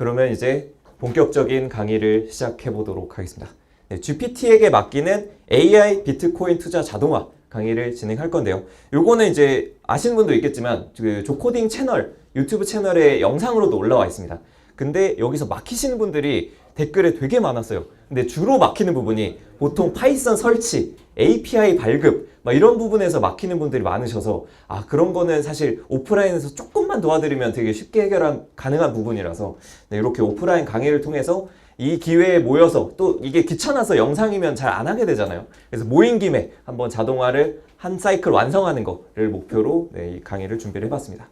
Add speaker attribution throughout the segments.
Speaker 1: 네, 그러면 이제 본격적인 강의를 시작해 보도록 하겠습니다. 네, GPT에게 맡기는 AI 비트코인 투자 자동화 강의를 진행할 건데요. 요거는 이제 아시는 분도 있겠지만 그 조코딩 채널 유튜브 채널에 영상으로도 올라와 있습니다. 근데 여기서 막히시는 분들이 댓글에 되게 많았어요. 근데 주로 막히는 부분이 보통 파이썬 설치, API 발급 막 이런 부분에서 막히는 분들이 많으셔서 아 그런 거는 사실 오프라인에서 조금만 도와드리면 되게 쉽게 해결 가능한 부분이라서 네, 이렇게 오프라인 강의를 통해서 이 기회에 모여서 또 이게 귀찮아서 영상이면 잘 안 하게 되잖아요. 그래서 모인 김에 한번 자동화를 한 사이클 완성하는 거를 목표로 네, 이 강의를 준비를 해봤습니다.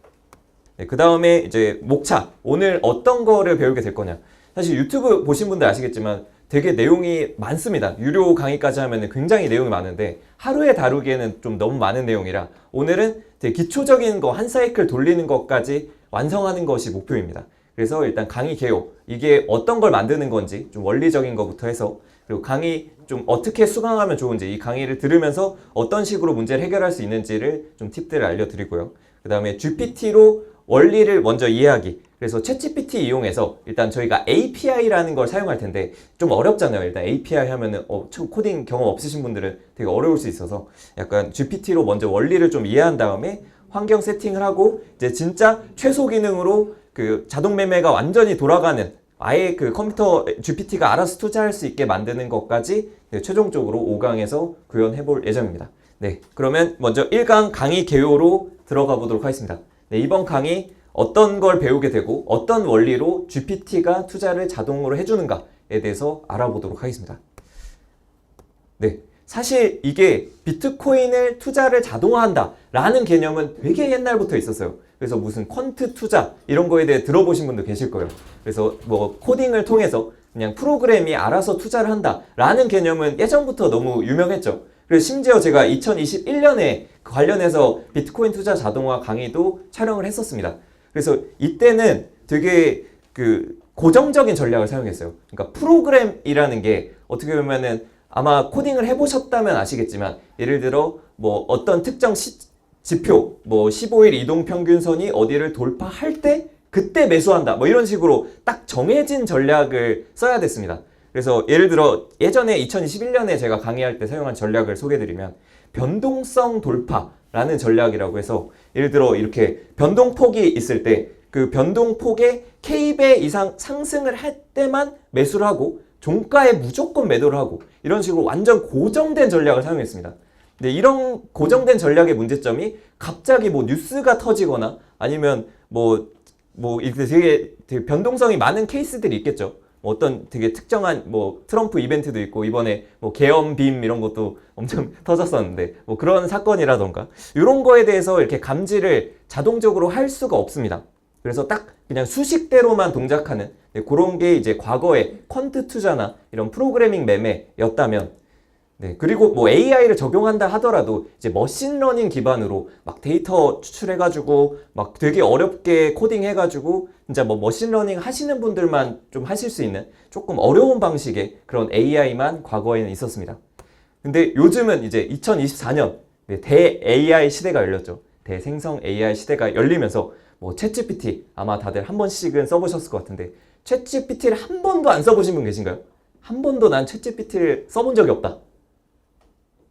Speaker 1: 네, 그 다음에 이제 목차 오늘 어떤 거를 배우게 될 거냐. 사실 유튜브 보신 분들 아시겠지만 되게 내용이 많습니다. 유료 강의까지 하면 굉장히 내용이 많은데 하루에 다루기에는 좀 너무 많은 내용이라 오늘은 되게 기초적인 거 한 사이클 돌리는 것까지 완성하는 것이 목표입니다. 그래서 일단 강의 개요 이게 어떤 걸 만드는 건지 좀 원리적인 것부터 해서 그리고 강의 좀 어떻게 수강하면 좋은지 이 강의를 들으면서 어떤 식으로 문제를 해결할 수 있는지를 좀 팁들을 알려드리고요. 그 다음에 GPT로 원리를 먼저 이해하기. 그래서 챗GPT 이용해서 일단 저희가 API라는 걸 사용할 텐데 좀 어렵잖아요. 일단 API 하면은 어, 코딩 경험 없으신 분들은 되게 어려울 수 있어서 약간 GPT로 먼저 원리를 좀 이해한 다음에 환경 세팅을 하고 이제 진짜 최소 기능으로 그 자동 매매가 완전히 돌아가는 아예 그 컴퓨터 GPT가 알아서 투자할 수 있게 만드는 것까지 네, 최종적으로 5강에서 구현해 볼 예정입니다. 네, 그러면 먼저 1강 강의 개요로 들어가 보도록 하겠습니다. 네, 이번 강의 어떤 걸 배우게 되고 어떤 원리로 GPT가 투자를 자동으로 해주는가에 대해서 알아보도록 하겠습니다. 네. 사실 이게 비트코인을 투자를 자동화한다 라는 개념은 되게 옛날부터 있었어요. 그래서 무슨 퀀트 투자 이런 거에 대해 들어보신 분도 계실 거예요. 그래서 뭐 코딩을 통해서 그냥 프로그램이 알아서 투자를 한다 라는 개념은 예전부터 너무 유명했죠. 그래서 심지어 제가 2021년에 관련해서 비트코인 투자 자동화 강의도 촬영을 했었습니다. 그래서 이때는 되게 그 고정적인 전략을 사용했어요. 그러니까 프로그램이라는 게 어떻게 보면은 아마 코딩을 해보셨다면 아시겠지만 예를 들어 뭐 어떤 특정 시, 지표 뭐 15일 이동 평균선이 어디를 돌파할 때 그때 매수한다 뭐 이런 식으로 딱 정해진 전략을 써야 됐습니다. 그래서 예를 들어 예전에 2021년에 제가 강의할 때 사용한 전략을 소개드리면 변동성 돌파라는 전략이라고 해서 예를 들어 이렇게 변동폭이 있을 때 그 변동폭에 K배 이상 상승을 할 때만 매수를 하고 종가에 무조건 매도를 하고 이런 식으로 완전 고정된 전략을 사용했습니다. 근데 이런 고정된 전략의 문제점이 갑자기 뭐 뉴스가 터지거나 아니면 뭐, 뭐, 이렇게 되게, 되게 변동성이 많은 케이스들이 있겠죠. 뭐 어떤 되게 특정한 뭐 트럼프 이벤트도 있고 이번에 뭐 계엄빔 이런 것도 엄청 터졌었는데 뭐 그런 사건이라던가 이런 거에 대해서 이렇게 감지를 자동적으로 할 수가 없습니다. 그래서 딱 그냥 수식대로만 동작하는 네, 그런 게 이제 과거에 퀀트 투자나 이런 프로그래밍 매매였다면 네, 그리고 뭐 AI를 적용한다 하더라도 이제 머신러닝 기반으로 막 데이터 추출해가지고 막 되게 어렵게 코딩해가지고 진짜 뭐 머신러닝 하시는 분들만 좀 하실 수 있는 조금 어려운 방식의 그런 AI만 과거에는 있었습니다. 근데 요즘은 이제 2024년 네, 대 AI 시대가 열렸죠. 대생성 AI 시대가 열리면서 뭐 챗GPT 아마 다들 한 번씩은 써보셨을 것 같은데 챗GPT를 한 번도 안 써보신 분 계신가요? 한 번도 난 챗GPT를 써본 적이 없다.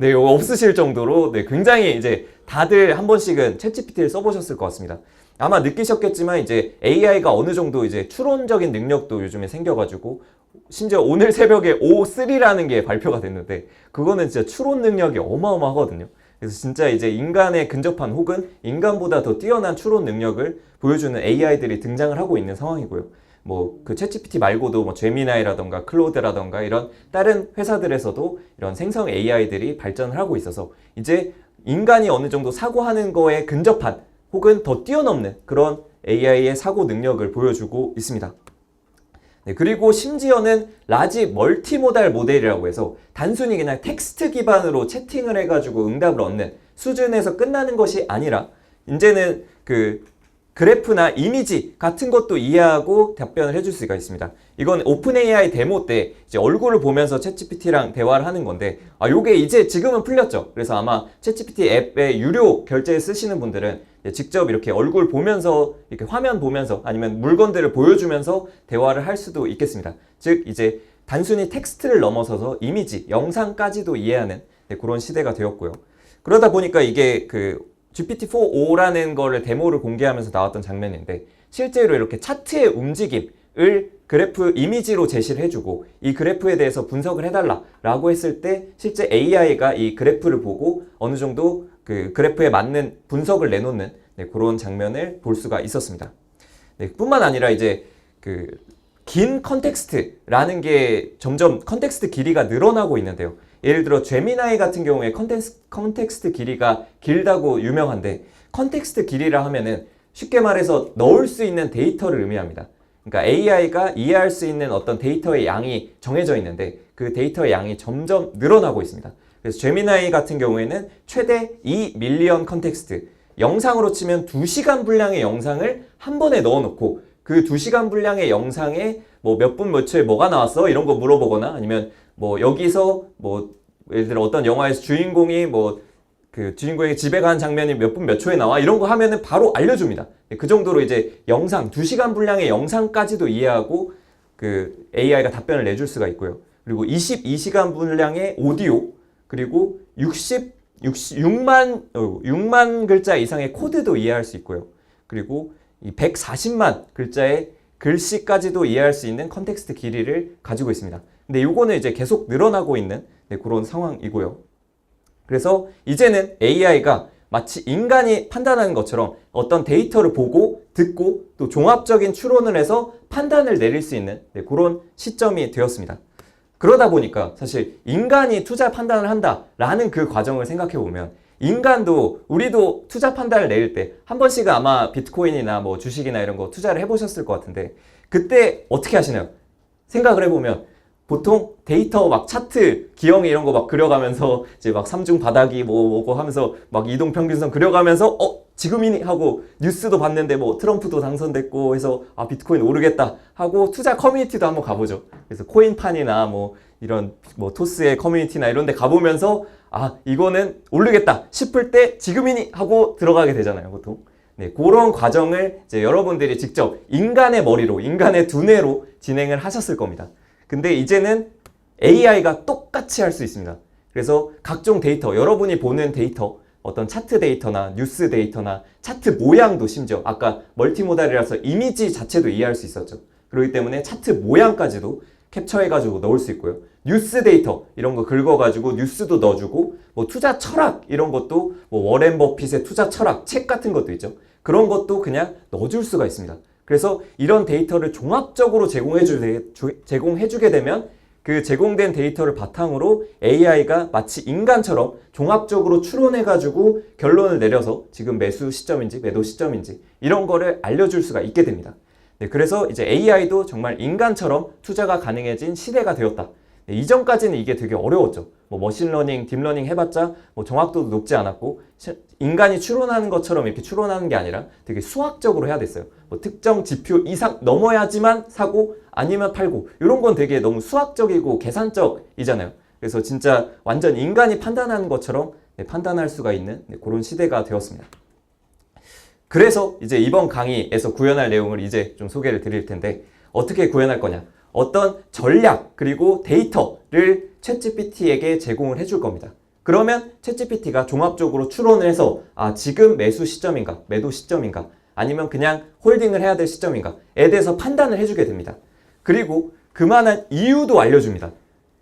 Speaker 1: 네, 없으실 정도로 네, 굉장히 이제 다들 한 번씩은 챗GPT를 써보셨을 것 같습니다. 아마 느끼셨겠지만 이제 AI가 어느 정도 이제 추론적인 능력도 요즘에 생겨가지고 심지어 오늘 새벽에 O3라는 게 발표가 됐는데 그거는 진짜 추론 능력이 어마어마하거든요. 그래서 진짜 이제 인간에 근접한 혹은 인간보다 더 뛰어난 추론 능력을 보여주는 AI들이 등장을 하고 있는 상황이고요. 뭐그 챗GPT 말고도 뭐 제미나이라던가 클로드라던가 이런 다른 회사들에서도 이런 생성 AI들이 발전을 하고 있어서 이제 인간이 어느 정도 사고하는 거에 근접한 혹은 더 뛰어넘는 그런 AI의 사고 능력을 보여주고 있습니다. 네, 그리고 심지어는 라지 멀티모달 모델이라고 해서 단순히 그냥 텍스트 기반으로 채팅을 해가지고 응답을 얻는 수준에서 끝나는 것이 아니라 이제는 그 그래프나 이미지 같은 것도 이해하고 답변을 해줄 수가 있습니다. 이건 오픈 AI 데모 때 이제 얼굴을 보면서 챗GPT랑 대화를 하는 건데 아 요게 이제 지금은 풀렸죠. 그래서 아마 챗GPT 앱에 유료 결제 쓰시는 분들은 직접 이렇게 얼굴 보면서 이렇게 화면 보면서 아니면 물건들을 보여주면서 대화를 할 수도 있겠습니다. 즉 이제 단순히 텍스트를 넘어서서 이미지, 영상까지도 이해하는 네, 그런 시대가 되었고요. 그러다 보니까 이게 그 GPT-4o라는 거를 데모를 공개하면서 나왔던 장면인데 실제로 이렇게 차트의 움직임을 그래프 이미지로 제시를 해주고 이 그래프에 대해서 분석을 해달라라고 했을 때 실제 AI가 이 그래프를 보고 어느 정도 그 그래프에 맞는 분석을 내놓는 네, 그런 장면을 볼 수가 있었습니다. 네, 뿐만 아니라 이제 그 긴 컨텍스트라는 게 점점 컨텍스트 길이가 늘어나고 있는데요. 예를 들어 제미나이 같은 경우에 컨텍스, 컨텍스트 길이가 길다고 유명한데 컨텍스트 길이라 하면은 쉽게 말해서 넣을 수 있는 데이터를 의미합니다. 그러니까 AI가 이해할 수 있는 어떤 데이터의 양이 정해져 있는데 그 데이터의 양이 점점 늘어나고 있습니다. 그래서 제미나이 같은 경우에는 최대 2 밀리언 컨텍스트 영상으로 치면 2시간 분량의 영상을 한 번에 넣어놓고 그 2시간 분량의 영상에 뭐 몇 분 몇 초에 뭐가 나왔어 이런 거 물어보거나 아니면 뭐 여기서 뭐 예를 들어 어떤 영화에서 주인공이 뭐 그 주인공이 집에 가는 장면이 몇 분 몇 초에 나와 이런 거 하면은 바로 알려줍니다. 그 정도로 이제 영상 2시간 분량의 영상까지도 이해하고 그 AI가 답변을 내줄 수가 있고요. 그리고 22시간 분량의 오디오 그리고 60 66만 6만 글자 이상의 코드도 이해할 수 있고요. 그리고 이 140만 글자의 글씨까지도 이해할 수 있는 컨텍스트 길이를 가지고 있습니다. 근데 이거는 이제 계속 늘어나고 있는 네, 그런 상황이고요. 그래서 이제는 AI가 마치 인간이 판단하는 것처럼 어떤 데이터를 보고 듣고 또 종합적인 추론을 해서 판단을 내릴 수 있는 네, 그런 시점이 되었습니다. 그러다 보니까 사실 인간이 투자 판단을 한다라는 그 과정을 생각해 보면 인간도 우리도 투자 판단을 내릴 때 한 번씩은 아마 비트코인이나 뭐 주식이나 이런 거 투자를 해보셨을 것 같은데 그때 어떻게 하시나요? 생각을 해보면 보통 데이터 막 차트 기형이 이런 거 막 그려가면서 이제 막 삼중 바닥이 뭐 뭐고 하면서 막 이동 평균선 그려가면서 어 지금이니 하고 뉴스도 봤는데 뭐 트럼프도 당선됐고 해서 아 비트코인 오르겠다 하고 투자 커뮤니티도 한번 가보죠. 그래서 코인판이나 뭐 이런 뭐 토스의 커뮤니티나 이런 데 가보면서 아 이거는 오르겠다 싶을 때 지금이니 하고 들어가게 되잖아요 보통. 네 그런 과정을 이제 여러분들이 직접 인간의 머리로 인간의 두뇌로 진행을 하셨을 겁니다. 근데 이제는 AI가 똑같이 할 수 있습니다. 그래서 각종 데이터 여러분이 보는 데이터 어떤 차트 데이터나 뉴스 데이터나 차트 모양도 심지어 아까 멀티모달이라서 이미지 자체도 이해할 수 있었죠. 그렇기 때문에 차트 모양까지도 캡처해가지고 넣을 수 있고요. 뉴스 데이터 이런 거 긁어가지고 뉴스도 넣어주고 뭐 투자 철학 이런 것도 뭐 워렌 버핏의 투자 철학 책 같은 것도 있죠. 그런 것도 그냥 넣어줄 수가 있습니다. 그래서 이런 데이터를 종합적으로 제공해주, 제공해주게 되면 그 제공된 데이터를 바탕으로 AI가 마치 인간처럼 종합적으로 추론해가지고 결론을 내려서 지금 매수 시점인지 매도 시점인지 이런 거를 알려줄 수가 있게 됩니다. 네, 그래서 이제 AI도 정말 인간처럼 투자가 가능해진 시대가 되었다. 네, 이전까지는 이게 되게 어려웠죠. 뭐 머신러닝, 딥러닝 해봤자 뭐 정확도도 높지 않았고 인간이 추론하는 것처럼 이렇게 추론하는 게 아니라 되게 수학적으로 해야 됐어요. 뭐 특정 지표 이상 넘어야지만 사고 아니면 팔고 이런 건 되게 너무 수학적이고 계산적이잖아요. 그래서 진짜 완전 인간이 판단하는 것처럼 네, 판단할 수가 있는 네, 그런 시대가 되었습니다. 그래서 이제 이번 강의에서 구현할 내용을 이제 좀 소개를 드릴 텐데 어떻게 구현할 거냐? 어떤 전략 그리고 데이터를 챗GPT에게 제공을 해줄 겁니다. 그러면 챗GPT가 종합적으로 추론을 해서 아 지금 매수 시점인가 매도 시점인가 아니면 그냥 홀딩을 해야 될 시점인가에 대해서 판단을 해주게 됩니다. 그리고 그만한 이유도 알려줍니다.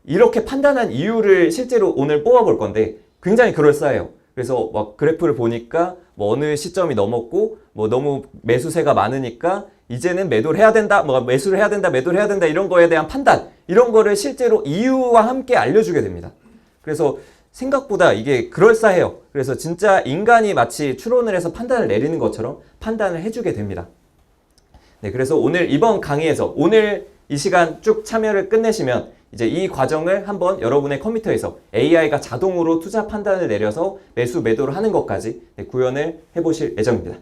Speaker 1: 이렇게 판단한 이유를 실제로 오늘 뽑아볼 건데 굉장히 그럴싸해요. 그래서 막 그래프를 보니까 뭐 어느 시점이 넘었고 뭐 너무 매수세가 많으니까 이제는 매도를 해야 된다, 뭐 매수를 해야 된다, 매도를 해야 된다 이런 거에 대한 판단 이런 거를 실제로 이유와 함께 알려주게 됩니다. 그래서 생각보다 이게 그럴싸해요. 그래서 진짜 인간이 마치 추론을 해서 판단을 내리는 것처럼 판단을 해주게 됩니다. 네, 그래서 오늘 이번 강의에서 오늘 이 시간 쭉 참여를 끝내시면 이제 이 과정을 한번 여러분의 컴퓨터에서 AI가 자동으로 투자 판단을 내려서 매수 매도를 하는 것까지 네, 구현을 해보실 예정입니다.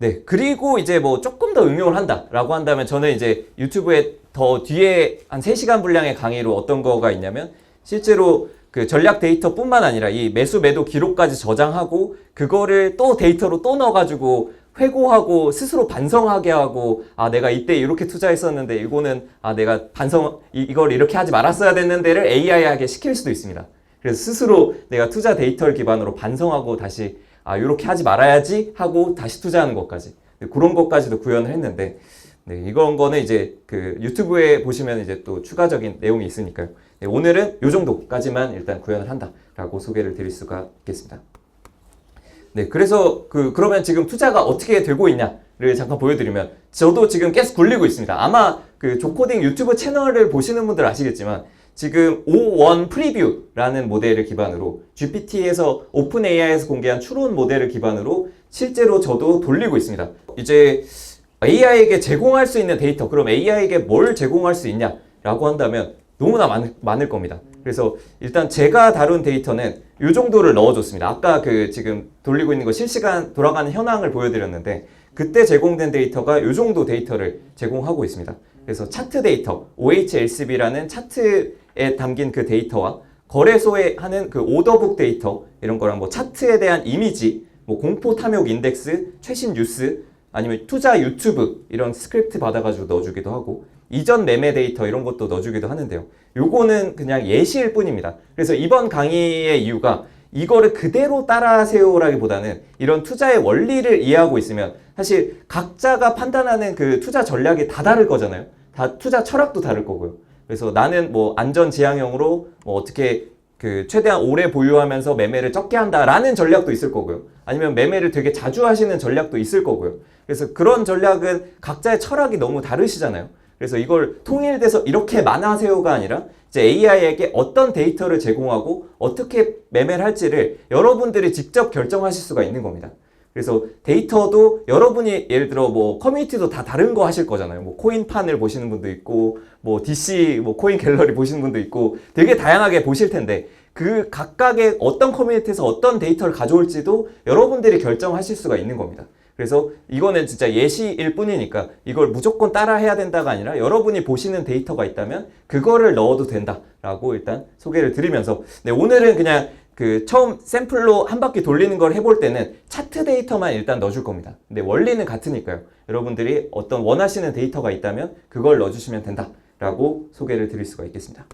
Speaker 1: 네, 그리고 이제 뭐 조금 더 응용을 한다라고 한다면 저는 이제 유튜브에 더 뒤에 한 3시간 분량의 강의로 어떤 거가 있냐면 실제로 그 전략 데이터뿐만 아니라 이 매수 매도 기록까지 저장하고 그거를 또 데이터로 또 넣어가지고 회고하고 스스로 반성하게 하고 아 내가 이때 이렇게 투자했었는데 이거는 아 내가 반성 이, 이걸 이렇게 하지 말았어야 됐는데를 AI하게 시킬 수도 있습니다. 그래서 스스로 내가 투자 데이터를 기반으로 반성하고 다시 아 이렇게 하지 말아야지 하고 다시 투자하는 것까지 네, 그런 것까지도 구현을 했는데 네, 이런 거는 이제 그 유튜브에 보시면 이제 또 추가적인 내용이 있으니까요. 네, 오늘은 이 정도까지만 일단 구현을 한다라고 소개를 드릴 수가 있겠습니다. 네, 그래서 그 그러면 지금 투자가 어떻게 되고 있냐를 잠깐 보여드리면 저도 지금 계속 굴리고 있습니다. 아마 그 조코딩 유튜브 채널을 보시는 분들 아시겠지만 지금 O1 프리뷰라는 모델을 기반으로 GPT에서 오픈 AI에서 공개한 추론 모델을 기반으로 실제로 저도 돌리고 있습니다. 이제 AI에게 제공할 수 있는 데이터, 그럼 AI에게 뭘 제공할 수 있냐라고 한다면 너무나 많, 많을 겁니다. 그래서 일단 제가 다룬 데이터는 이 정도를 넣어줬습니다. 아까 그 지금 돌리고 있는 거 실시간 돌아가는 현황을 보여드렸는데 그때 제공된 데이터가 이 정도 데이터를 제공하고 있습니다. 그래서 차트 데이터, OHLCB라는 차트에 담긴 그 데이터와 거래소에 하는 그 오더북 데이터 이런 거랑 뭐 차트에 대한 이미지, 뭐 공포 탐욕 인덱스, 최신 뉴스 아니면 투자 유튜브 이런 스크립트 받아가지고 넣어주기도 하고 이전 매매 데이터 이런 것도 넣어주기도 하는데요. 요거는 그냥 예시일 뿐입니다. 그래서 이번 강의의 이유가 이거를 그대로 따라하세요라기보다는 이런 투자의 원리를 이해하고 있으면 사실 각자가 판단하는 그 투자 전략이 다 다를 거잖아요. 다 투자 철학도 다를 거고요. 그래서 나는 뭐 안전 지향형으로 뭐 어떻게 그 최대한 오래 보유하면서 매매를 적게 한다라는 전략도 있을 거고요. 아니면 매매를 되게 자주 하시는 전략도 있을 거고요. 그래서 그런 전략은 각자의 철학이 너무 다르시잖아요. 그래서 이걸 통일돼서 이렇게 만하세요가 아니라 이제 AI에게 어떤 데이터를 제공하고 어떻게 매매를 할지를 여러분들이 직접 결정하실 수가 있는 겁니다. 그래서 데이터도 여러분이 예를 들어 뭐 커뮤니티도 다 다른 거 하실 거잖아요. 뭐 코인판을 보시는 분도 있고 뭐 DC 뭐 코인 갤러리 보시는 분도 있고 되게 다양하게 보실 텐데 그 각각의 어떤 커뮤니티에서 어떤 데이터를 가져올지도 여러분들이 결정하실 수가 있는 겁니다. 그래서 이거는 진짜 예시일 뿐이니까 이걸 무조건 따라 해야 된다가 아니라 여러분이 보시는 데이터가 있다면 그거를 넣어도 된다라고 일단 소개를 드리면서 네, 오늘은 그냥 그 처음 샘플로 한 바퀴 돌리는 걸 해볼 때는 차트 데이터만 일단 넣어줄 겁니다. 근데 원리는 같으니까요. 여러분들이 어떤 원하시는 데이터가 있다면 그걸 넣어주시면 된다라고 소개를 드릴 수가 있겠습니다.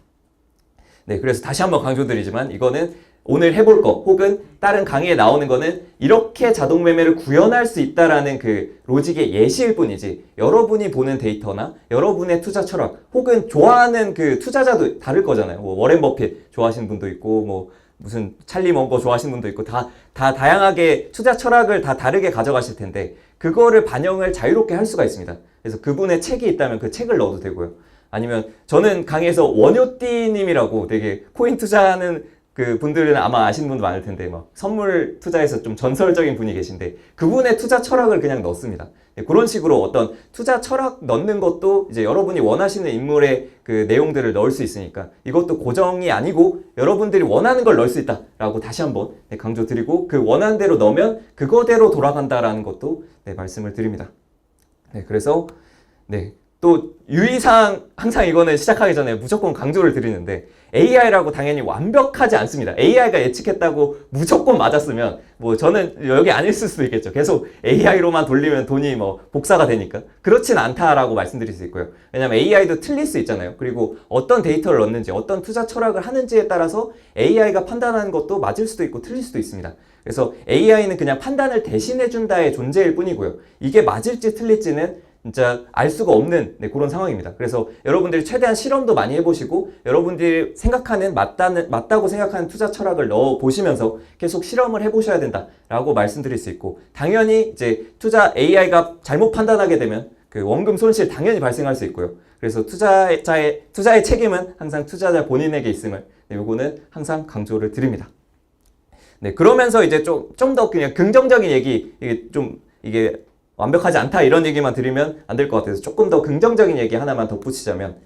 Speaker 1: 네, 그래서 다시 한번 강조드리지만 이거는 오늘 해볼 거 혹은 다른 강의에 나오는 거는 이렇게 자동 매매를 구현할 수 있다라는 그 로직의 예시일 뿐이지 여러분이 보는 데이터나 여러분의 투자 철학 혹은 좋아하는 그 투자자도 다를 거잖아요. 뭐 워렌 버핏 좋아하시는 분도 있고 뭐 무슨 찰리 먼거 좋아하시는 분도 있고 다, 다 다양하게 투자 철학을 다 다르게 가져가실 텐데 그거를 반영을 자유롭게 할 수가 있습니다. 그래서 그분의 책이 있다면 그 책을 넣어도 되고요. 아니면 저는 강의에서 원효띠님이라고 되게 코인 투자하는 그 분들은 아마 아시는 분도 많을 텐데 막 선물 투자에서 좀 전설적인 분이 계신데 그분의 투자 철학을 그냥 넣습니다. 네, 그런 식으로 어떤 투자 철학 넣는 것도 이제 여러분이 원하시는 인물의 그 내용들을 넣을 수 있으니까 이것도 고정이 아니고 여러분들이 원하는 걸 넣을 수 있다라고 다시 한번 네, 강조드리고 그 원하는 대로 넣으면 그거대로 돌아간다라는 것도 네, 말씀을 드립니다. 네, 그래서 네. 또 유의사항 항상 이거는 시작하기 전에 무조건 강조를 드리는데 AI라고 당연히 완벽하지 않습니다. AI가 예측했다고 무조건 맞았으면 뭐 저는 여기 안 있을 수도 있겠죠. 계속 AI로만 돌리면 돈이 뭐 복사가 되니까 그렇진 않다라고 말씀드릴 수 있고요. 왜냐하면 AI도 틀릴 수 있잖아요. 그리고 어떤 데이터를 넣는지 어떤 투자 철학을 하는지에 따라서 AI가 판단하는 것도 맞을 수도 있고 틀릴 수도 있습니다. 그래서 AI는 그냥 판단을 대신해 준다의 존재일 뿐이고요. 이게 맞을지 틀릴지는 진짜 알 수가 없는 네, 그런 상황입니다. 그래서 여러분들이 최대한 실험도 많이 해보시고 여러분들이 생각하는 맞다는 맞다고 생각하는 투자 철학을 넣어 보시면서 계속 실험을 해보셔야 된다라고 말씀드릴 수 있고 당연히 이제 투자 AI가 잘못 판단하게 되면 그 원금 손실 당연히 발생할 수 있고요. 그래서 투자자의 투자의 책임은 항상 투자자 본인에게 있음을 네, 요거는 항상 강조를 드립니다. 네 그러면서 이제 좀 좀 더 그냥 긍정적인 얘기 이게 좀 이게 완벽하지 않다 이런 얘기만 드리면 안 될 것 같아서 조금 더 긍정적인 얘기 하나만 덧붙이자면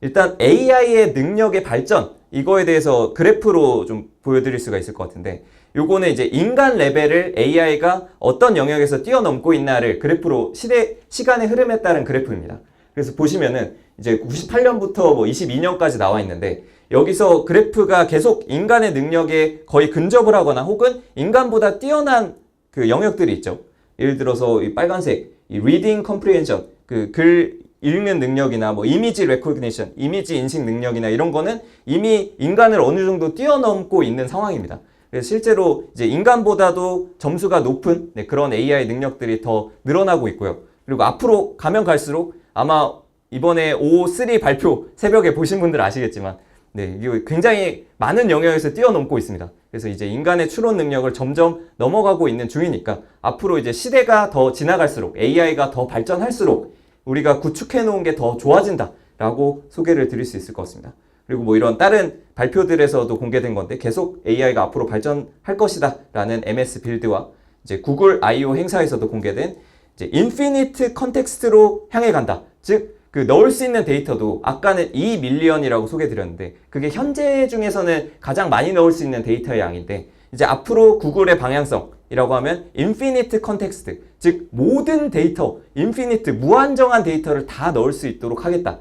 Speaker 1: 일단 AI의 능력의 발전 이거에 대해서 그래프로 좀 보여드릴 수가 있을 것 같은데 요거는 이제 인간 레벨을 AI가 어떤 영역에서 뛰어넘고 있나를 그래프로 시대 시간의 흐름에 따른 그래프입니다. 그래서 보시면은 이제 98년부터 뭐 22년까지 나와 있는데 여기서 그래프가 계속 인간의 능력에 거의 근접을 하거나 혹은 인간보다 뛰어난 그 영역들이 있죠. 예를 들어서 이 빨간색 이 reading comprehension 그 글 읽는 능력이나 뭐 이미지 recognition 이미지 인식 능력이나 이런 거는 이미 인간을 어느 정도 뛰어넘고 있는 상황입니다. 그래서 실제로 이제 인간보다도 점수가 높은 네, 그런 AI 능력들이 더 늘어나고 있고요. 그리고 앞으로 가면 갈수록 아마 이번에 O3 발표 새벽에 보신 분들 아시겠지만 네, 이거 굉장히 많은 영역에서 뛰어넘고 있습니다. 그래서 이제 인간의 추론 능력을 점점 넘어가고 있는 중이니까 앞으로 이제 시대가 더 지나갈수록 AI가 더 발전할수록 우리가 구축해 놓은 게 더 좋아진다라고 소개를 드릴 수 있을 것 같습니다. 그리고 뭐 이런 다른 발표들에서도 공개된 건데 계속 AI가 앞으로 발전할 것이다라는 MS 빌드와 이제 구글 I/O 행사에서도 공개된 이제 인피니트 컨텍스트로 향해 간다. 즉 그 넣을 수 있는 데이터도 아까는 2 밀리언이라고 소개드렸는데 그게 현재 중에서는 가장 많이 넣을 수 있는 데이터의 양인데 이제 앞으로 구글의 방향성이라고 하면 인피니트 컨텍스트 즉 모든 데이터 인피니트 무한정한 데이터를 다 넣을 수 있도록 하겠다.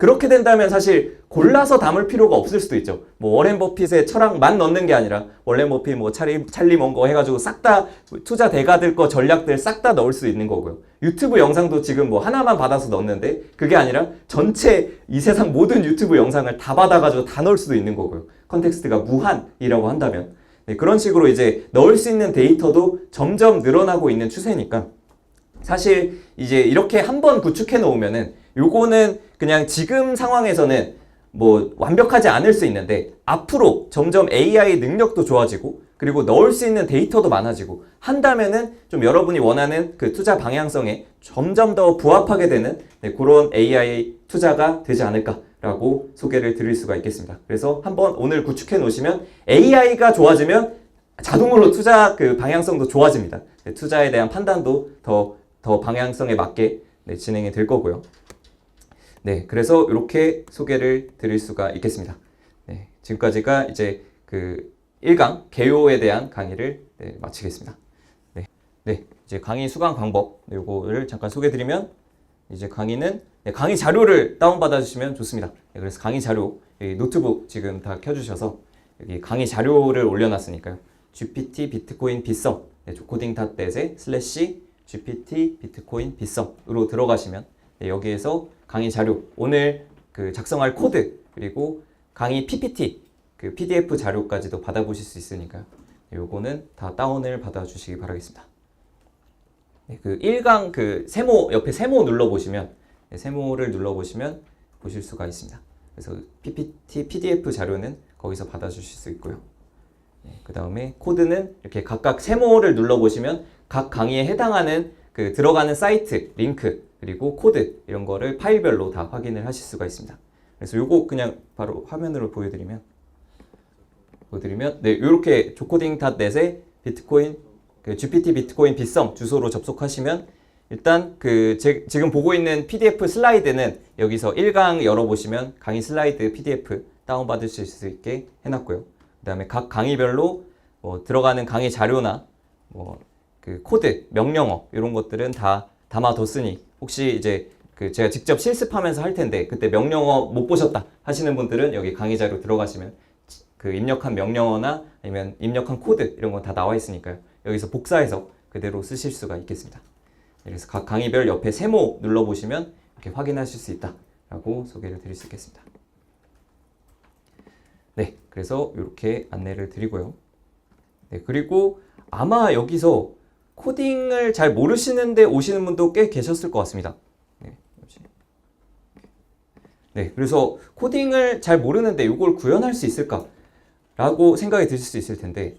Speaker 1: 그렇게 된다면 사실 골라서 담을 필요가 없을 수도 있죠. 뭐 워렌 버핏의 철학만 넣는 게 아니라 워렌 버핏 뭐 찰리 찰리 먼거 해가지고 싹 다 투자 대가들 거 전략들 싹 다 넣을 수 있는 거고요. 유튜브 영상도 지금 뭐 하나만 받아서 넣는데 그게 아니라 전체 이 세상 모든 유튜브 영상을 다 받아가지고 다 넣을 수도 있는 거고요. 컨텍스트가 무한이라고 한다면 네, 그런 식으로 이제 넣을 수 있는 데이터도 점점 늘어나고 있는 추세니까 사실 이제 이렇게 한번 구축해 놓으면은 요거는 그냥 지금 상황에서는 뭐 완벽하지 않을 수 있는데 앞으로 점점 AI 능력도 좋아지고 그리고 넣을 수 있는 데이터도 많아지고 한다면은 좀 여러분이 원하는 그 투자 방향성에 점점 더 부합하게 되는 네, 그런 AI 투자가 되지 않을까라고 소개를 드릴 수가 있겠습니다. 그래서 한번 오늘 구축해 놓으시면 AI가 좋아지면 자동으로 투자 그 방향성도 좋아집니다. 네, 투자에 대한 판단도 더, 더 방향성에 맞게 네, 진행이 될 거고요. 네, 그래서 이렇게 소개를 드릴 수가 있겠습니다. 네, 지금까지가 이제 그 1강 개요에 대한 강의를 네, 마치겠습니다. 네, 네, 이제 강의 수강 방법 네, 요거를 잠깐 소개드리면 이제 강의는 네, 강의 자료를 다운받아 주시면 좋습니다. 네, 그래서 강의 자료 노트북 지금 다 켜주셔서 여기 강의 자료를 올려놨으니까요. GPT 비트코인 비썸 네, 조코딩.net에 슬래시 GPT 비트코인 비썸으로 들어가시면 네, 여기에서 강의 자료 오늘 그 작성할 코드 그리고 강의 PPT 그 PDF 자료까지도 받아보실 수 있으니까요. 네, 요거는 다 다운을 받아주시기 바라겠습니다. 네, 그 1강 그 세모 옆에 세모 눌러보시면 네, 세모를 눌러보시면 보실 수가 있습니다. 그래서 PPT, PDF 자료는 거기서 받아주실 수 있고요. 네, 그 다음에 코드는 이렇게 각각 세모를 눌러보시면 각 강의에 해당하는 그 들어가는 사이트, 링크, 그리고 코드 이런 거를 파일별로 다 확인을 하실 수가 있습니다. 그래서 요거 그냥 바로 화면으로 보여드리면 보여드리면 네 이렇게 조코딩.net에 비트코인 그 GPT 비트코인 비썸 주소로 접속하시면 일단 그 제, 지금 보고 있는 PDF 슬라이드는 여기서 1강 열어보시면 강의 슬라이드 PDF 다운받으실 수 있게 해놨고요. 그 다음에 각 강의별로 뭐 들어가는 강의 자료나 뭐 그 코드, 명령어 이런 것들은 다 담아뒀으니 혹시 이제 그 제가 직접 실습하면서 할 텐데 그때 명령어 못 보셨다 하시는 분들은 여기 강의 자료 들어가시면 그 입력한 명령어나 아니면 입력한 코드 이런 거다 나와 있으니까요. 여기서 복사해서 그대로 쓰실 수가 있겠습니다. 그래서 각 강의별 옆에 세모 눌러보시면 이렇게 확인하실 수 있다라고 소개를 드릴 수 있겠습니다. 네, 그래서 이렇게 안내를 드리고요. 네, 그리고 아마 여기서 코딩을 잘 모르시는데 오시는 분도 꽤 계셨을 것 같습니다. 네. 네, 그래서 코딩을 잘 모르는데 이걸 구현할 수 있을까? 라고 생각이 드실 수 있을 텐데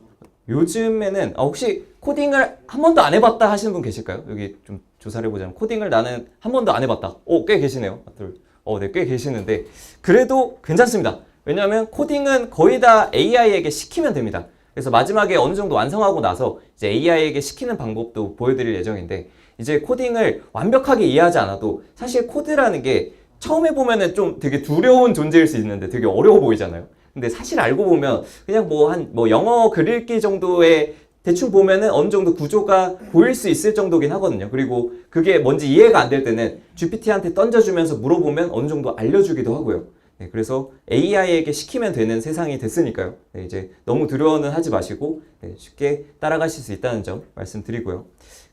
Speaker 1: 요즘에는 아, 혹시 코딩을 한 번도 안 해봤다 하시는 분 계실까요? 여기 좀 조사를 해보자면 코딩을 나는 한 번도 안 해봤다. 오, 꽤 계시네요. 둘. 어, 네, 꽤 계시는데 그래도 괜찮습니다. 왜냐하면 코딩은 거의 다 AI에게 시키면 됩니다. 그래서 마지막에 어느 정도 완성하고 나서 이제 AI에게 시키는 방법도 보여드릴 예정인데 이제 코딩을 완벽하게 이해하지 않아도 사실 코드라는 게 처음 해보면은 좀 되게 두려운 존재일 수 있는데 되게 어려워 보이잖아요. 근데 사실 알고 보면 그냥 뭐한뭐 영어 글 읽기 정도의 대충 보면은 어느 정도 구조가 보일 수 있을 정도긴 하거든요. 그리고 그게 뭔지 이해가 안 될 때는 GPT한테 던져주면서 물어보면 어느 정도 알려주기도 하고요. 네, 그래서 AI에게 시키면 되는 세상이 됐으니까요. 네, 이제 너무 두려워는 하지 마시고 네, 쉽게 따라가실 수 있다는 점 말씀드리고요.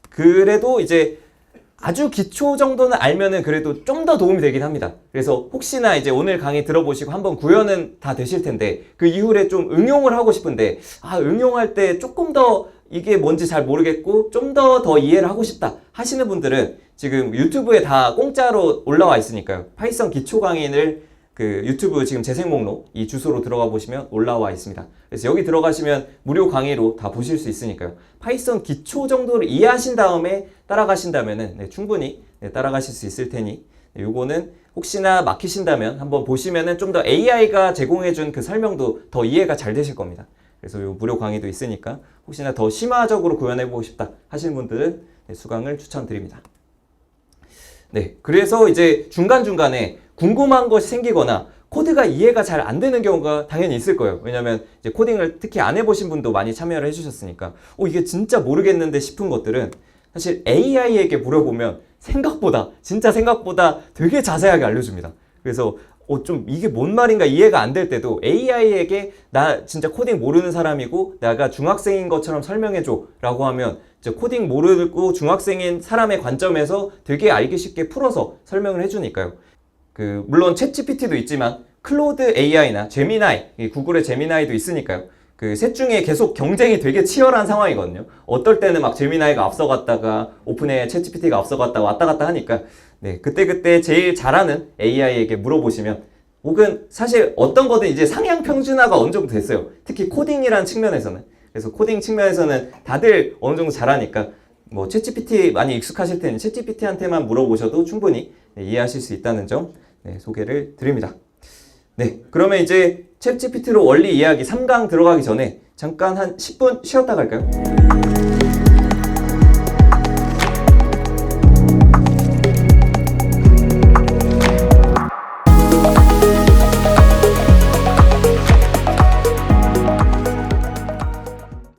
Speaker 1: 그래도 이제 아주 기초 정도는 알면은 그래도 좀 더 도움이 되긴 합니다. 그래서 혹시나 이제 오늘 강의 들어보시고 한번 구현은 다 되실 텐데 그 이후에 좀 응용을 하고 싶은데 아 응용할 때 조금 더 이게 뭔지 잘 모르겠고 좀 더더 이해를 하고 싶다 하시는 분들은 지금 유튜브에 다 공짜로 올라와 있으니까요. 파이썬 기초 강의를 그 유튜브 지금 재생 목록 이 주소로 들어가 보시면 올라와 있습니다. 그래서 여기 들어가시면 무료 강의로 다 보실 수 있으니까요. 파이썬 기초 정도를 이해하신 다음에 따라가신다면은 네, 충분히 네, 따라가실 수 있을 테니 네, 요거는 혹시나 막히신다면 한번 보시면은 좀 더 AI가 제공해준 그 설명도 더 이해가 잘 되실 겁니다. 그래서 요 무료 강의도 있으니까 혹시나 더 심화적으로 구현해보고 싶다 하시는 분들은 네, 수강을 추천드립니다. 네, 그래서 이제 중간중간에 궁금한 것이 생기거나 코드가 이해가 잘 안 되는 경우가 당연히 있을 거예요. 왜냐면 이제 코딩을 특히 안 해보신 분도 많이 참여를 해주셨으니까, 어, 이게 진짜 모르겠는데 싶은 것들은 사실 AI에게 물어보면 생각보다, 진짜 생각보다 되게 자세하게 알려줍니다. 그래서 어, 좀 이게 뭔 말인가 이해가 안 될 때도 AI에게 나 진짜 코딩 모르는 사람이고 내가 중학생인 것처럼 설명해줘 라고 하면 이제 코딩 모르고 중학생인 사람의 관점에서 되게 알기 쉽게 풀어서 설명을 해주니까요. 그 물론 챗 GPT도 있지만 클로드 AI나 제미나이, 이 구글의 제미나이도 있으니까요. 그 셋 중에 계속 경쟁이 되게 치열한 상황이거든요. 어떨 때는 막 제미나이가 앞서갔다가 오픈의 챗 GPT가 앞서갔다가 왔다 갔다 하니까 네, 그때 그때 제일 잘하는 AI에게 물어보시면 혹은 사실 어떤 거든 이제 상향 평준화가 어느 정도 됐어요. 특히 코딩이라는 측면에서는. 그래서 코딩 측면에서는 다들 어느 정도 잘하니까 뭐 챗GPT 많이 익숙하실 때는 챗GPT한테만 물어보셔도 충분히 네, 이해하실 수 있다는 점 네, 소개를 드립니다. 네, 그러면 이제 챗GPT로 원리 이야기 3강 들어가기 전에 잠깐 한 10분 쉬었다 갈까요?